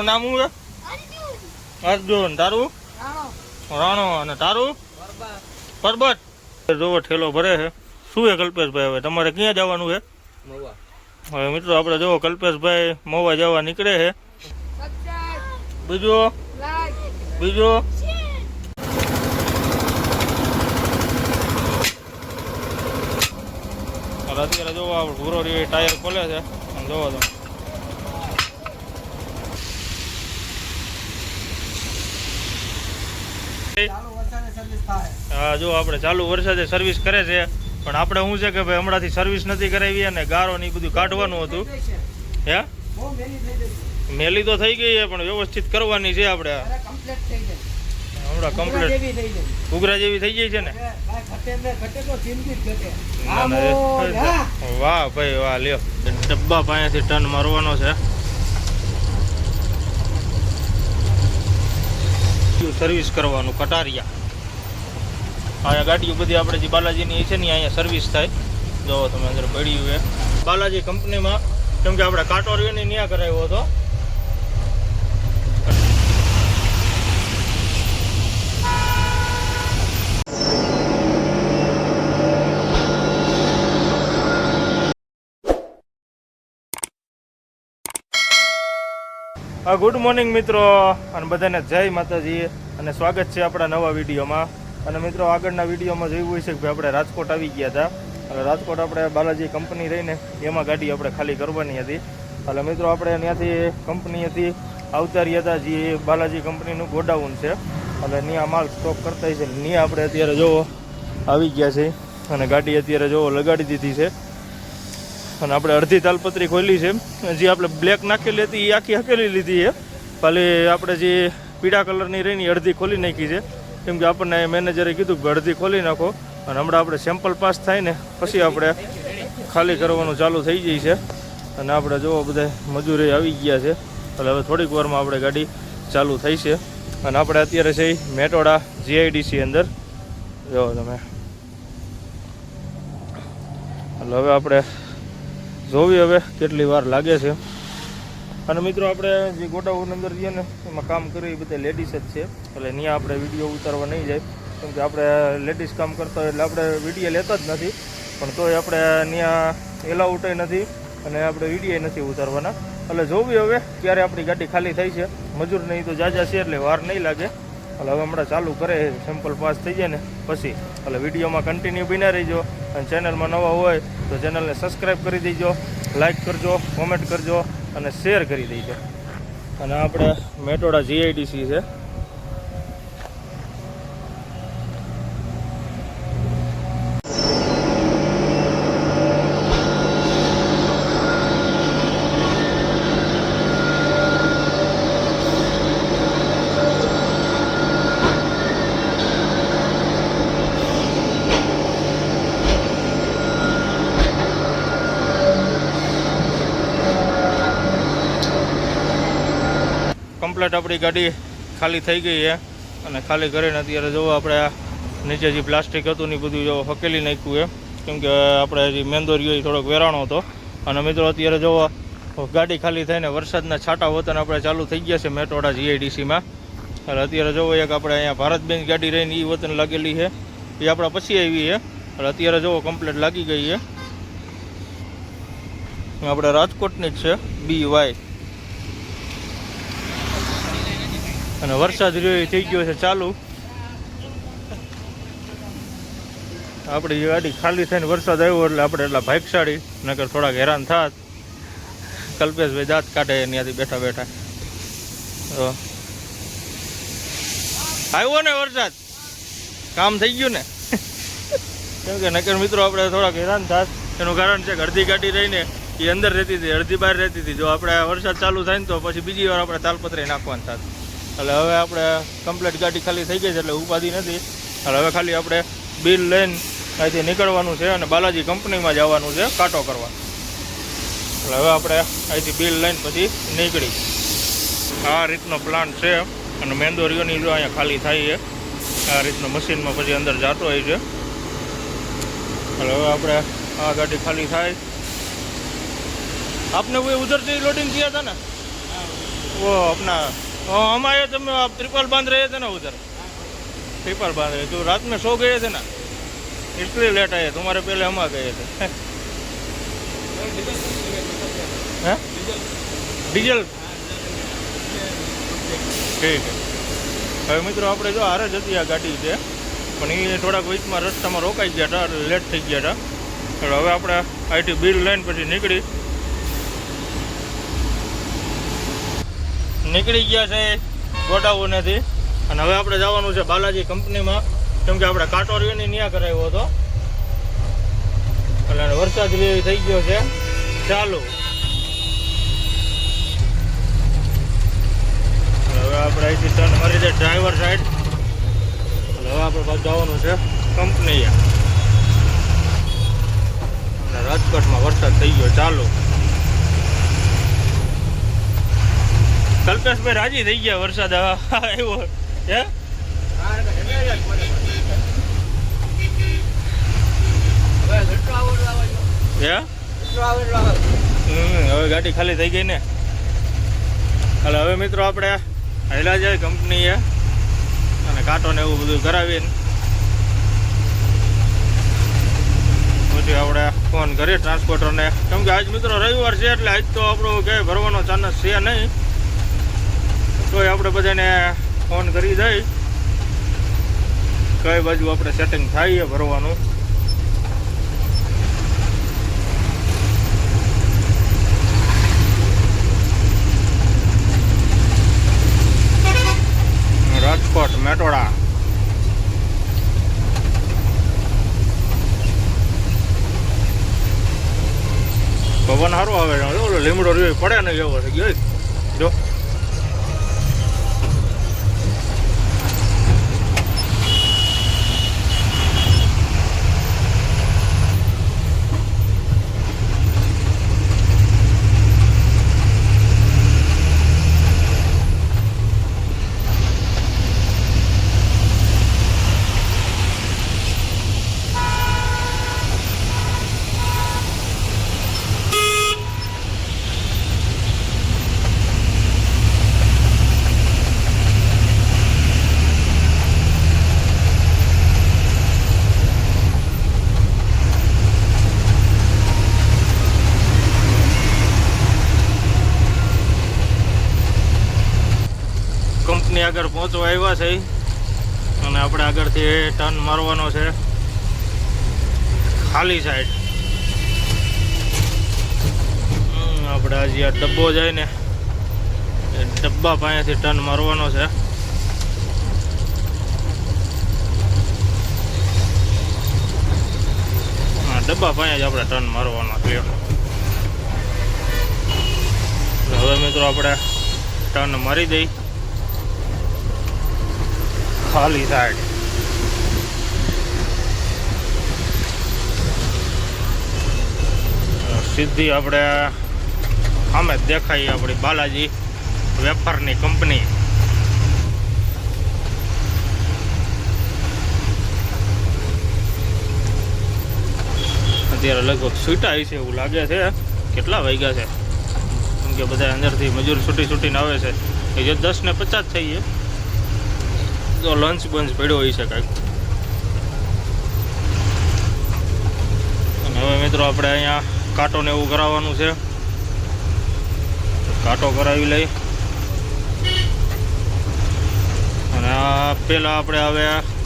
તારું નામ શું છે? અર્જુન. તારું? રાણો અને તારું? પરબત. જોવો ઠેલો ભરે છે. શું છે કલ્પેશભાઈ હવે? તમારે ક્યાં જવાનું છે? હવે મિત્રો, આપણે જોવો કલ્પેશભાઈ મોવા જવા નીકળે છે. બીજો? બીજો? અત્યારે જોવો આપણે ભૂરો ટાયર ખોલે છે. જોવો તમે જો આપણે ચાલુ વરસાદે સર્વિસ કરે છે પણ આપણે શું છે કે ભાઈ હમણાંથી સર્વિસ નથી કરાવી અને ગારો ને બધું કાઢવાનું હતું. હે? મેલી તો થઈ ગઈ છે પણ વ્યવસ્થિત કરવાની છે આપણે. હમણાં કમ્પ્લીટ ઉગરા જેવી થઈ ગઈ છે ને? વાહ ભાઈ વાહ લ્યો. ડબ્બા પાસેથી ટન મારવાનો છે. સર્વિસ કરવાનું કટારિયા. અહીંયા ગાડીઓ બધી આપણે જે બાલાજીની છે ને અહીંયા સર્વિસ થાય. જો તમે અંદર પડ્યું એ બાલાજી કંપનીમાં, કેમ કે આપણે કાંટો રહ્યો ત્યાં કરાવ્યો હતો. ગુડ મોર્નિંગ મિત્રો. અને બધાને જય માતાજી. અને સ્વાગત છે આપણા નવા વિડીયોમાં. અને મિત્રો આગળના વિડીયોમાં જોયું હોય છે કે આપણે રાજકોટ આવી ગયા હતા. અને રાજકોટ આપણે બાલાજી કંપની રહીને એમાં ગાડી આપણે ખાલી કરવાની હતી. એટલે મિત્રો આપણે ત્યાંથી કંપની હતી આવતા રહ્યા હતા જે બાલાજી કંપનીનું ગોડાઉન છે. એટલે ત્યાં માલ સ્ટોક કરતા છે. ત્યાં આપણે અત્યારે જોવો, આવી ગયા છે. અને ગાડી અત્યારે જોવો, લગાડી દીધી છે. અને આપણે અડધી તાલપત્રી ખોલી છે. જે આપણે બ્લેક નાખેલી હતી, એ આખી હકેલી લીધી છે. ખાલી આપણે જે પીળા કલરની રહીને અડધી ખોલી નાખી છે. કેમ કે આપણને મેનેજરે કીધું કે ખોલી નાખો. અને હમણાં આપણે સેમ્પલ પાસ થાય ને, પછી આપણે ખાલી કરવાનું ચાલુ થઈ જાય છે. અને આપણે જોવો બધા મજૂરી આવી ગયા છે. એટલે હવે થોડીક વારમાં આપણે ગાડી ચાલુ થઈ છે. અને આપણે અત્યારે છે મેટોડા જીઆઈડીસી અંદર. જો તમે. એટલે હવે આપણે જોવી હવે કેટલી વાર લાગે છે. અને મિત્રો આપણે જે ગોડાઉન અંદર જઈએ ને, એમાં કામ કરીએ એ બધા લેડીઝ જ છે. એટલે ત્યાં આપણે વીડિયો ઉતારવા નહીં જાય. કેમ કે આપણે લેડીઝ કામ કરતા હોય એટલે આપણે વીડિયો લેતા જ નથી. પણ તોય આપણે ત્યાં એલાઉટય નથી અને આપણે વીડિયો નથી ઉતારવાના. એટલે જોવી હવે ક્યારે આપણી ગાડી ખાલી થઈ છે. મજૂર નહીં તો જાજા છે એટલે વાર નહીં લાગે. એટલે હવે હમણાં ચાલુ કરે સેમ્પલ પાસ થઈ જાય ને પછી. એટલે વિડીયોમાં કન્ટિન્યુ બિના રહીજો. અને ચેનલમાં નવા હોય, તો ચેનલને સબસ્ક્રાઈબ કરી દેજો. લાઇક કરજો કોમેન્ટ કરજો. અને શેર કરી દેજો અને આપણે મેટોડા જીઆઈડીસી છે. કમ્પ્લેટ આપણી ગાડી ખાલી થઈ ગઈ છે. અને ખાલી કરીને અત્યારે જોવો આપણે નીચે જે પ્લાસ્ટિક હતું ને બધું જો હકેલી નાખ્યું છે. કેમ કે આપણે જે મેંદો રહ્યો એ થોડોક વેરાણો હતો. અને મિત્રો અત્યારે જોવો ગાડી ખાલી થઈને વરસાદના છાંટા વતન આપણે ચાલુ થઈ ગયા છે મેટોડા જીઆઈડીસીમાં એટલે અત્યારે જોવો એક આપણે અહીંયા ભારત બેંક ગાડી રહીને એ વતન લાગેલી છે. એ આપણા પછી આવી છે. એટલે અત્યારે જોવો કમ્પ્લેટ લાગી ગઈ છે. આપણે રાજકોટની જ છે બી વાય અને વરસાદ રહ્યો એ થઈ ગયો છે ચાલુ. આપણી ગાડી ખાલી થઈને વરસાદ આવ્યો એટલે આપણે એટલા ભાગશાળી, નકર થોડાક હેરાન થાત. કલ્પેશભાઈ દાંત કાઢે ત્યાંથી બેઠા બેઠા. તો આવ્યો ને વરસાદ? કામ થઈ ગયું ને? કેમ કે નકર મિત્રો આપણે થોડાક હેરાન થાત. એનું કારણ છે કે અડધી ગાડી રહીને એ અંદર રહેતી હતી, અડધી બહાર રહેતી હતી. જો આપણે વરસાદ ચાલુ થાય ને તો પછી બીજી વાર આપણે તાલપત્રી નાખવાનું થાત. એટલે હવે આપણે કમ્પ્લીટ ગાડી ખાલી થઈ ગઈ છે એટલે ઉપાધિ નથી. એટલે હવે ખાલી આપણે બિલ લઈને અહીંથી નીકળવાનું છે અને બાલાજી કંપનીમાં જવાનું છે કાંટો કરવા. એટલે હવે આપણે અહીંથી બિલ લઈને પછી નીકળી. આ રીતનો પ્લાન્ટ છે. અને મેંદોરીઓની જો અહીંયા ખાલી થાય છે. આ રીતના મશીનમાં પછી અંદર જતો હોય છે. એટલે હવે આપણે આ ગાડી ખાલી થાય. આપને કોઈ ઉધરથી લોડિંગ થયા હતા ને? ઓ આપના हाँ, हम आए थे मैं आप त्रिपाल बांध रहे थे ना उधर त्रिपाल बांध रहे तो रात में सो गए थे ना इसलिए लेट आए तुम्हारे पहले हम आ गए थे हैं? ડીઝલ ઠીક છે હવે મિત્રો આપણે જો હારે જ હતી આ ગાડી છે પણ એ થોડાક વીચમાં રસ્તામાં રોકાઈ ગયા હતા એટલે લેટ થઈ ગયા હતા એટલે હવે આપણે આઈટી બિલ લઈને પછી નીકળી નીકળી ગયા છે ગોડાઉનેથી. અને હવે આપણે જવાનું છે બાલાજી કંપનીમાં. કેમ કે આપણે કાંટો રીની ન્યા કરાવ્યો હતો. એટલે વરસાદ થઈ ગયો છે. ચાલુ. હવે આપણે અહીંથી ટર્ન મારી દે ડ્રાઈવર સાઈડ અને હવે આપણે પાછું જવાનું છે કંપની અને રાજકોટમાં વરસાદ થઈ ગયો. ચાલુ. કલ્પેશભાઈ રાજી થઈ ગયા વરસાદ આવ્યો. હે? હવે ગાડી ખાલી થઈ ગઈ ને. એટલે હવે મિત્રો આપણે હેલા જાય કંપનીએ અને કાંટો ને એવું બધું કરાવીને. પછી આપણે ફોન કરીએ ટ્રાન્સપોર્ટરને કેમ કે આજ મિત્રો રવિવાર છે એટલે આજ તો આપણું ક્યાંય ભરવાનો ચાન્સ છે નહીં. તોય આપણે બધાને ફોન કરી દઈ કઈ બાજુ આપણે સેટિંગ થાય ભરવાનું. રાજકોટ, મેટોડા. પવન સારો આવે લીમડો રહ્યો પડે ને એવો છે ગયો જો. કંપની આગળ પહોંચવા આવ્યા છે. અને આપણે આગળથી ટર્ન મારવાનો છે. ખાલી સાઈડ આપણે હજી આ ડબ્બો જાય ને, એ ડબ્બા પાસેથી ટર્ન મારવાનો છે. ડબ્બા પાસે જ આપણે ટર્ન મારવાનો છે હવે મિત્રો આપણે ટર્ન મારી દઈ. ખાલી સાઈડ આપણે સામે દેખાય આપણી બાલાજી વેપારની કંપની. અત્યારે લગભગ છૂટાય છે એવું લાગે છે. કેટલા વાગ્યા છે? કેમ કે બધા અંદરથી મજૂર છૂટી છૂટીને આવે છે. એ જે દસ ને પચાસ થઈ છે તો લંચ બંચ પડ્યો હોય છે કાંઈક. અને હવે મિત્રો આપણે અહીંયા કાંટો ને એવું કરાવવાનું છે. કાંટો કરાવી લઈ. અને પહેલાં આપણે હવે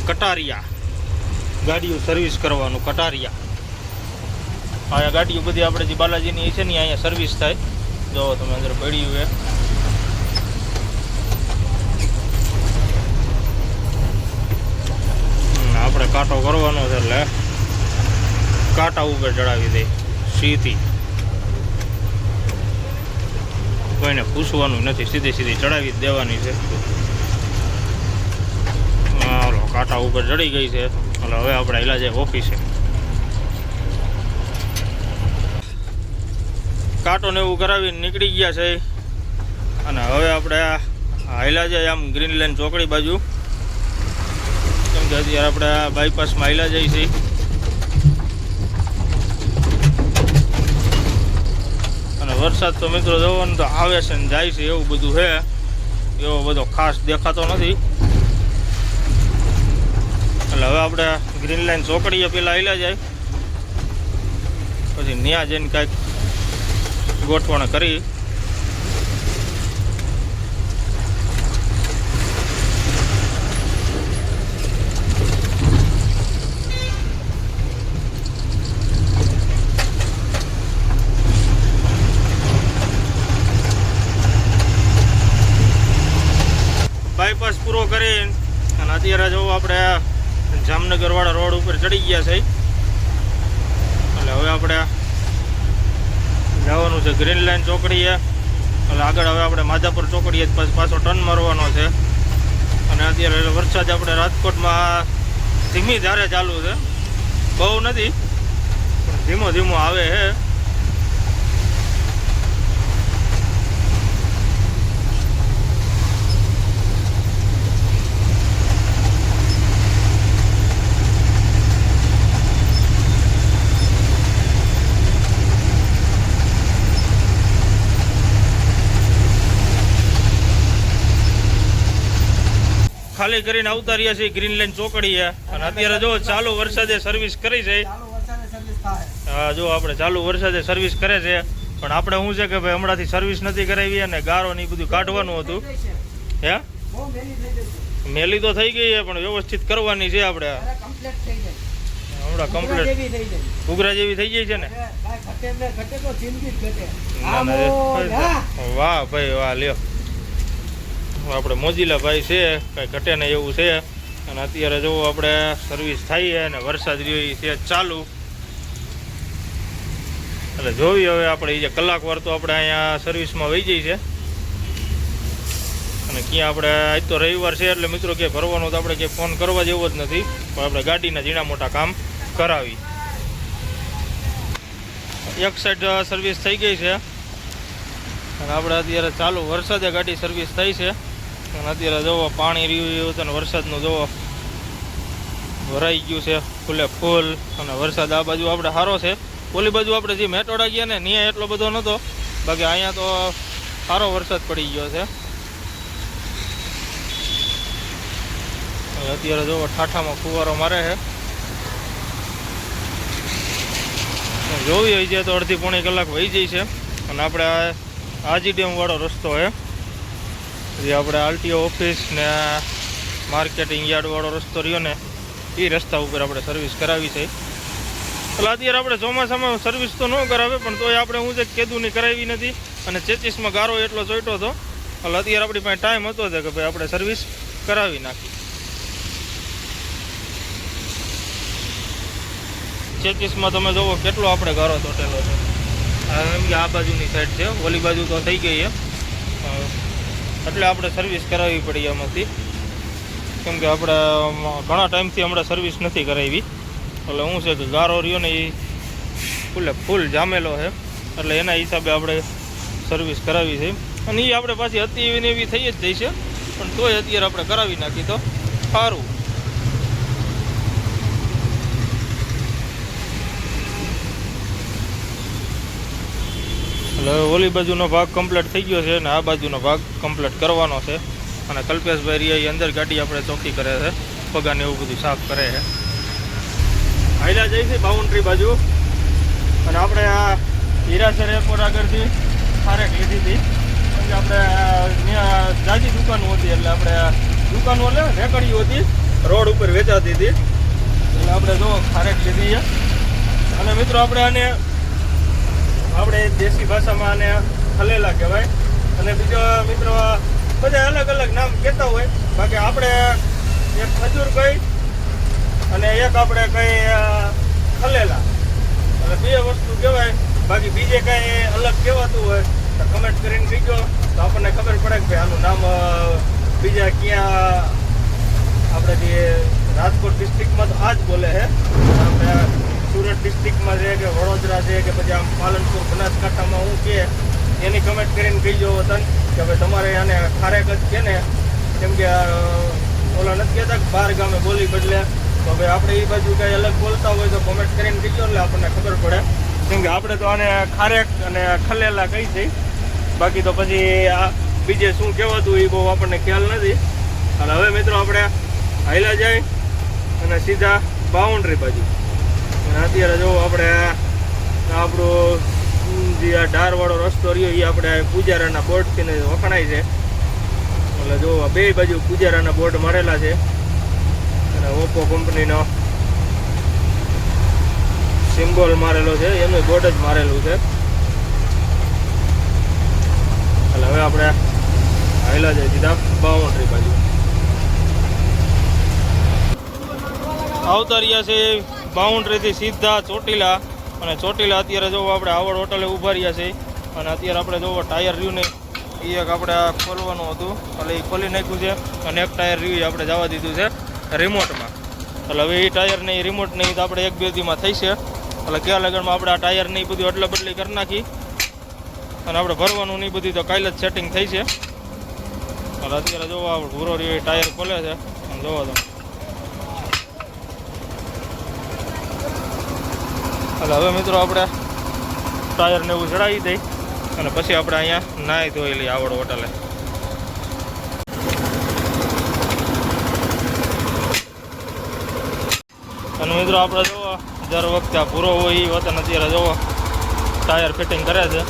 કટારિયા ગાડીઓ સર્વિસ કરવાનું, કટારિયા. આ ગાડીઓ બધી આપણે જે બાલાજીની છે ને, અહીંયા સર્વિસ થાય. જો તમે અંદર પડ્યું છે હમ, આપણે કાંટો કરવાનો છે એટલે કાંટા ઉપર ચડાવી દે, સીધી. કોઈને પૂછવાનું નથી, સીધી સીધી ચડાવી દેવાની છે. હાલો, કાંટા ઉપર ચડી ગઈ છે. એટલે હવે આપણે હેલા જાય ઓફિસે. કાંટો ને એવું કરાવીને નીકળી ગયા છે. અને હવે આપણે હાઈલા જાય આમ ગ્રીન લાઈન ચોકડી બાજુ કે અત્યારે આપણે આ બાયપાસમાં જઈ છીએ. અને વરસાદ તો મિત્રો જવાનું તો આવે છે ને જાય છે એવું બધું છે. એવો બધો ખાસ દેખાતો નથી. એટલે હવે આપણે ગ્રીન લાઈન ચોકડીએ પેલા આવેલા જાય. પછી ન્યા જઈને કાંઈક ગોઠવણ કરી બાયપાસ પૂરો કરીને અને અત્યારે જો આપણે જામનગર વાળા રોડ ઉપર ચડી ગયા છે. એટલે હવે આપણે જવાનું છે ગ્રીન લાઈન ચોકડીએ. એટલે આગળ હવે આપણે માધાપુર ચોકડીએ જ પાછો ટર્ન મારવાનો છે. અને અત્યારે વરસાદ આપણે રાજકોટમાં ધીમી ધારે ચાલુ છે. બહુ નથી, પણ ધીમો ધીમો આવે છે. ખાલી કરીને આવતા રહ્યા છીએ ગ્રીન લાઈન ચોકડીએ અને અત્યારે જો ચાલુ વરસાદે સર્વિસ કરી છે. હા જો આપણે ચાલુ વરસાદે સર્વિસ કરે છે પણ આપણે શું છે કે ભાઈ હમણાંથી સર્વિસ નથી કરાવી અને ગારો ને બધું કાઢવાનું હતું. હે. મેલી તો થઈ ગઈ છે પણ વ્યવસ્થિત કરવાની છે આપણે. હમણાં કમ્પ્લીટ ઉગરા જેવી થઈ ગઈ છે ના. વાહ ભાઈ વાહ લ્યો. આપણે મોજીલા ભાઈ છે, કાંઈ ઘટે ને એવું છે. અને અત્યારે જો આપણે સર્વિસ થઈ છે અને વરસાદ રહ્યો છે ચાલુ. એટલે જોવી હવે આપણે જે કલાક વાર તો આપણે અહીંયા સર્વિસમાં વહી જઈ છે. અને ક્યાં આપણે, આજ તો રવિવાર છે એટલે મિત્રો કે ભરવાનો તો આપણે કે ફોન કરવા જેવો જ નથી. પણ આપણે ગાડીના ઝીણા મોટા કામ કરાવી. એક સાઈડ સર્વિસ થઈ ગઈ છે. અને આપણે અત્યારે ચાલુ વરસાદે ગાડી સર્વિસ થઈ છે. અત્યારે જોવો, પાણી રહ્યું હતું અને વરસાદનું જોવો. ભરાઈ ગયું છે ફૂલે ફૂલ અને વરસાદ આ બાજુ આપણે સારો છે. ઓલી બાજુ આપણે જે મેટોડા ગયા ને ત્યાં એટલો બધો નહોતો. બાકી અહીંયા તો સારો વરસાદ પડી ગયો છે. અત્યારે જોવો, ઠાઠામાં ફુવારો મારે છે. જોવી હોય છે તો અડધી પોણી કલાક વહી જાય છે. અને આપણે આ આજી ડેમવાળો રસ્તો છે. જે આપણે આરટીઓ ઓફિસ ને માર્કેટિંગ યાર્ડવાળો રસ્તો રહ્યો ને એ રસ્તા ઉપર આપણે સર્વિસ કરાવી છે. એટલે અત્યારે આપણે ચોમાસામાં સર્વિસ તો ન કરાવે, પણ તોય આપણે હું જે કેદુની કરાવી નથી. અને ચેચીસમાં ગારો એટલો ચોટ્યો હતો. એટલે અત્યારે આપણી પાસે ટાઈમ હતો કે ભાઈ આપણે સર્વિસ કરાવી નાખી. ચેચીસમાં તમે જોવો કેટલો આપણે ગારો ચોટેલો છે. એમ કે આ બાજુની સાઈડ છે ઓલી બાજુ તો થઈ ગઈ છે એટલે આપણે સર્વિસ કરાવવી પડી એમાંથી કેમ કે આપણે ઘણા ટાઈમથી હમણાં સર્વિસ નથી કરાવી. એટલે શું છે કે ગારો રહ્યો ને એ ફૂલે ફૂલ જામેલો છે. એટલે એના હિસાબે આપણે સર્વિસ કરાવી છે. અને એ આપણે પાછી હતી એવી ને એવી થઈ જ જઈ છે. પણ તોય અત્યારે આપણે કરાવી નાખી તો સારું. એટલે ઓલી બાજુનો ભાગ કમ્પ્લીટ થઈ ગયો છે અને આ બાજુનો ભાગ કમ્પ્લીટ કરવાનો છે. અને કલ્પેશભાઈ રિયા અંદર ગાડી આપણે ચોકી કરે છે. પગાને એવું બધું સાફ કરે છે. હાઈલા જઈ છે બાઉન્ડ્રી બાજુ. અને આપણે આ હીરાસર એરપોર્ટ આગળથી ખારેક લીધી હતી. કેમ કે આપણે જાજી દુકાનો હતી એટલે આપણે દુકાનો એટલે રેકડીઓ હતી. રોડ ઉપર વેચાતી હતી. એટલે આપણે જો ખારેક લીધી છે. અને મિત્રો આપણે આને આપણે દેશી ભાષામાં આને ખલેલા કહેવાય. અને બીજો મિત્રો, બધા અલગ અલગ નામ કહેતા હોય. બાકી આપણે એક ખજૂર કહી અને એક આપણે કઈ ખલેલા અને બે વસ્તુ કહેવાય. બાકી બીજે કઈ અલગ કહેવાતું હોય તો કમેન્ટ કરીને કહીજો. તો આપણને ખબર પડે કે આનું નામ બીજા ક્યાં આપણે જે રાજકોટ ડિસ્ટ્રિક્ટમાં તો આ જ બોલે છે. આપણે સુરત ડિસ્ટ્રિક્ટમાં છે કે વડોદરા છે કે પછી આમ પાલનપુર, બનાસકાંઠામાં હું કે, એની કમેન્ટ કરીને કહીજો વતન, કે ભાઈ તમારે આને ખારેક જ કે ને, કેમ કે ઓલા નથી કહેતા કે બહાર ગામે બોલી બદલે, તો ભાઈ આપણે એ બાજુ કંઈ અલગ બોલતા હોય તો કોમેન્ટ કરીને કહીજો એટલે આપણને ખબર પડે. કેમ કે આપણે તો આને ખારેક અને ખલેલા કહી છે. બાકી તો પછી આ બીજે શું કહેવાતું એ બહુ આપણને ખ્યાલ નથી. અને હવે મિત્રો આપણે હાઈલા જાય અને સીધા બાઉન્ડ્રી બાજુ. અત્યારે જો આપણે આપણો જે આ ઢારવાળો રસ્તો રહ્યો એ આપણે પૂજારાના બોર્ડથી વખણાય છે. એટલે જો બે બાજુ પૂજારાના બોર્ડ મારેલા છે. અને ઓપ્પો કંપનીનો સિમ્બોલ મારેલો છે એનું બોર્ડ જ મારેલું છે. એટલે હવે આપણે આવેલા છે સીધા બાઉન્ડ્રી બાજુ. આવતા રહ્યા છે બાઉન્ડ્રીથી સીધા ચોટીલા અને ચોટીલા અત્યારે જોવો આપણે આવડ હોટલે ઊભા રહ્યા છે અને અત્યારે આપણે જોવો ટાયર રહ્યું ને એ એક આપણે ખોલવાનું હતું. એટલે એ ખોલી નાખ્યું છે અને એક ટાયર રહ્યું આપણે જવા દીધું છે રિમોટમાં. એટલે હવે એ ટાયર ને એ રિમોટ નહીં તો આપણે એક બે દીમાં થઈ છે. એટલે ક્યાં લગનમાં આપણે આ ટાયર ને એ બધું અદલા બદલી કરી નાખી. અને આપણે ભરવાનું નહીં બધી તો કાલે જ સેટિંગ થઈ છે. એટલે અત્યારે જોવો આપણે ભૂરો રહ્યો ટાયર ખોલે છે. અને જોવો તમે. એટલે હવે મિત્રો આપણે ટાયરને એવું ચડાવી દઈ અને પછી આપણે અહીંયા નાહી ધોઈ લઈએ આવડ હોટલે. અને મિત્રો આપણે જુઓ જ્યારે વખતે આ પૂરો હોય એ વતન અત્યારે જુઓ, ટાયર ફિટિંગ કરે છે.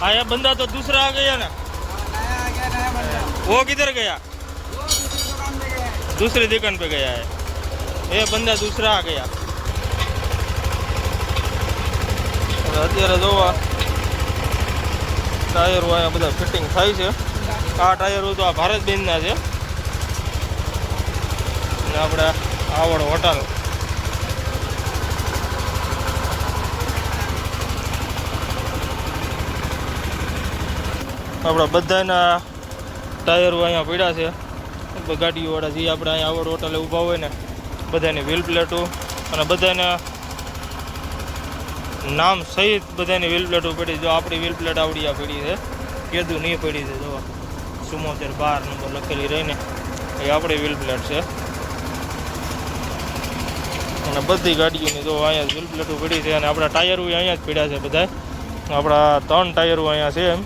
અહીંયા બંદા તો દુસરા આ ગયા ને? વો કિધર ગયા? દુસરી દુકાન પે ગયા એ બંદા દુસરા આ ગયા. અત્યારે જોવા, ટાયરો અહીંયા બધા ફિટિંગ થાય છે. આ ટાયરો તો આ ભારત બેનના છે. અને આપણે આવડ હોટલ. આપણા બધાના ટાયરો અહીંયા પડ્યા છે. ગાડીઓવાળા જે આપણે અહીંયા આવડ હોટલે ઊભા હોય ને, બધાની વ્હીલ પ્લેટો અને બધાના નામ સહિત બધાની વ્હીલ પ્લેટો પડી જો આપણી વ્હીલ પ્લેટ આવડી આ પડી છે. કીધું નહીં પડી છે. જો ચુમ્મોતેર બાર નંબર લખેલી રહીને એ આપણી વ્હીલ પ્લેટ છે. અને બધી ગાડીઓની જો અહીંયા વ્હીલ પ્લેટો પડી છે અને આપણા ટાયરો અહીંયા જ પડ્યા છે બધા આપણા ત્રણ ટાયરો અહીંયા છે એમ.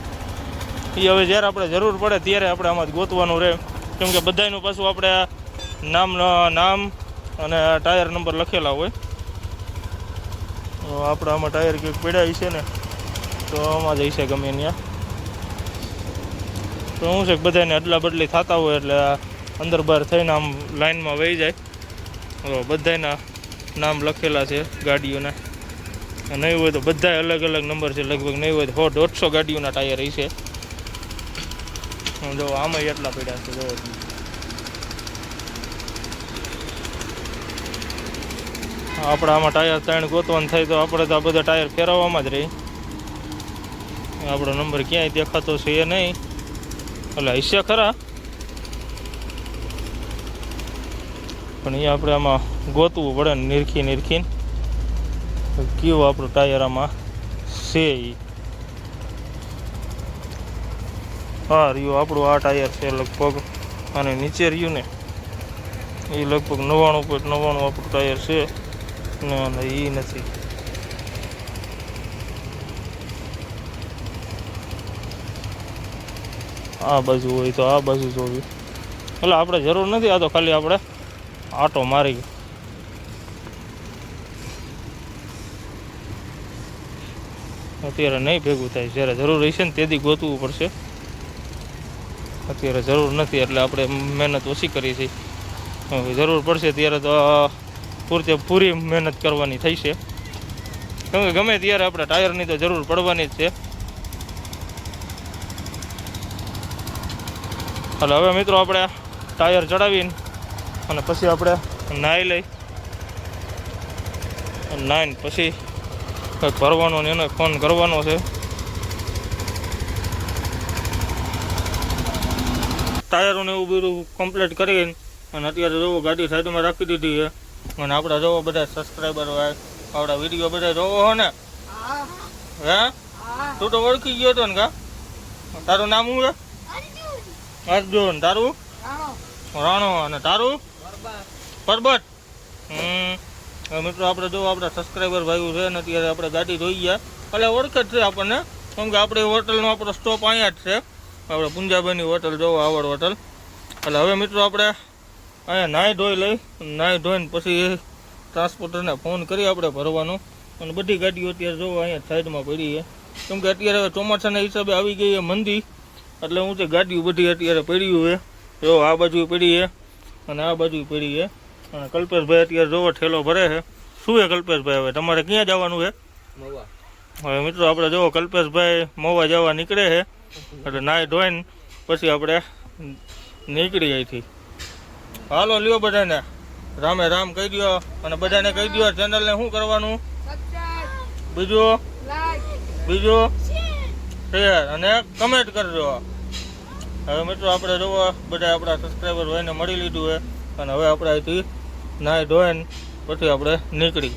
એ હવે જ્યારે આપણે જરૂર પડે ત્યારે આપણે આમાં જ ગોતવાનું રહે. કેમ કે બધાનું પાછું આપણે નામ નામ અને ટાયર નંબર લખેલા હોય. આપણે આમાં ટાયર કંઈક પડ્યા છે ને, તો આમાં જઈશે ગમે ત્યાં. તો શું છે બધાને અદલા બદલી થતા હોય એટલે અંદર બહાર થઈને આમ લાઈનમાં વહી જાય. તો બધાના નામ લખેલા છે ગાડીઓના. નહીં હોય તો બધા અલગ અલગ નંબર છે, લગભગ નહીં હોય તો સો દોઢસો ગાડીઓના ટાયર છે જો આમાં એટલા પડ્યા છે જો આપણે આમાં ટાયર ત્રણ ગોતવાનું થાય તો આપણે તો આ બધા ટાયર ફેરવવામાં જ રહી. આપણો નંબર ક્યાંય દેખાતો છે એ નહીં. એટલે હશે ખરા. પણ એ આપણે આમાં ગોતવું પડે ને નિરખી નિરખીને કયું આપણું ટાયર આમાં છે એ હા, રહ્યું આપણું આ ટાયર છે લગભગ. અને નીચે રહ્યું ને. એ લગભગ નવ્વાણું પોઈન્ટ નવ્વાણું આપણું ટાયર છે. ના એ નથી આ બાજુ હોય તો આ બાજુ જોવી. એટલે આપણે જરૂર નથી, આ તો ખાલી આપણે આટો મારી. અત્યારે નહીં ભેગું થાય, જ્યારે જરૂર રહેશે ને તેથી ગોતવું પડશે. અત્યારે જરૂર નથી, એટલે આપણે મહેનત ઓછી કરી છે. જરૂર પડશે ત્યારે તો પૂરતે પૂરી મહેનત કરવાની થઈ છે. કેમ કે ગમે ત્યારે આપણે ટાયરની તો જરૂર પડવાની જ છે. એટલે હવે મિત્રો આપણે ટાયર ચડાવીને અને પછી આપણે નાહી લઈ. નાહીને પછી કંઈક ભરવાનો ને એને ફોન કરવાનો છે. ટાયરોને એવું બધું કમ્પ્લીટ કરીને અને અત્યારે જોવો ગાડી સાઈડમાં રાખી દીધી છે. અને આપણે જોવો બધા સબસ્ક્રાઈબર આપણા વીડિયો બધા જોવો હો ને? હે? તું તો ઓળખી ગયો હતો ને કા? તારું નામ શું છે? અર્જુન. તારું? રાણો. અને તારું? પરબત. હમ. મિત્રો આપણે જો આપણા સબસ્ક્રાઈબર ભાઈઓ છે ને અત્યારે આપણે ગાડી જોઈ ગયા. એટલે ઓળખે જ છે આપણને. કેમ કે આપણી હોટલનો આપણો સ્ટોપ અહીંયા જ છે. આપણે પુંજાબાઈની હોટલ જોવો, આવડ હોટલ. એટલે હવે મિત્રો આપણે અહીંયા નાહી ધોઈ લઈ નાહી ધોઈને પછી ટ્રાન્સપોર્ટરને ફોન કરી આપણે ભરવાનો. અને બધી ગાડીઓ અત્યારે જોવા અહીંયા સાઈડમાં પડી છે. કેમ કે અત્યારે હવે ચોમાસાના હિસાબે આવી ગઈ છે મંદી એટલે હું તે ગાડીઓ બધી અત્યારે પડ્યું છે જો આ બાજુ પડી છે અને આ બાજુ પડી છે. અને કલ્પેશભાઈ અત્યારે જોવો ઠેલો ભરે છે. શું છે કલ્પેશભાઈ હવે? તમારે ક્યાં જવાનું છે? હવે મિત્રો આપણે જોવો કલ્પેશભાઈ મોવા જવા નીકળે છે. એટલે નાહી ધોઈને પછી આપણે નીકળી અહીંથી. હાલો લ્યો બધાને. રામે રામ કહી દો અને બધાને કહી દો ચેનલને શું કરવાનું? બીજું? બીજું? શેર અને કમેન્ટ કરજો. હવે મિત્રો આપણે જોવો બધા આપણા સબસ્ક્રાઈબર ભાઈને મળી લીધું છે. અને હવે આપણે અહીંથી નાહી ધોઈને પછી આપણે નીકળી.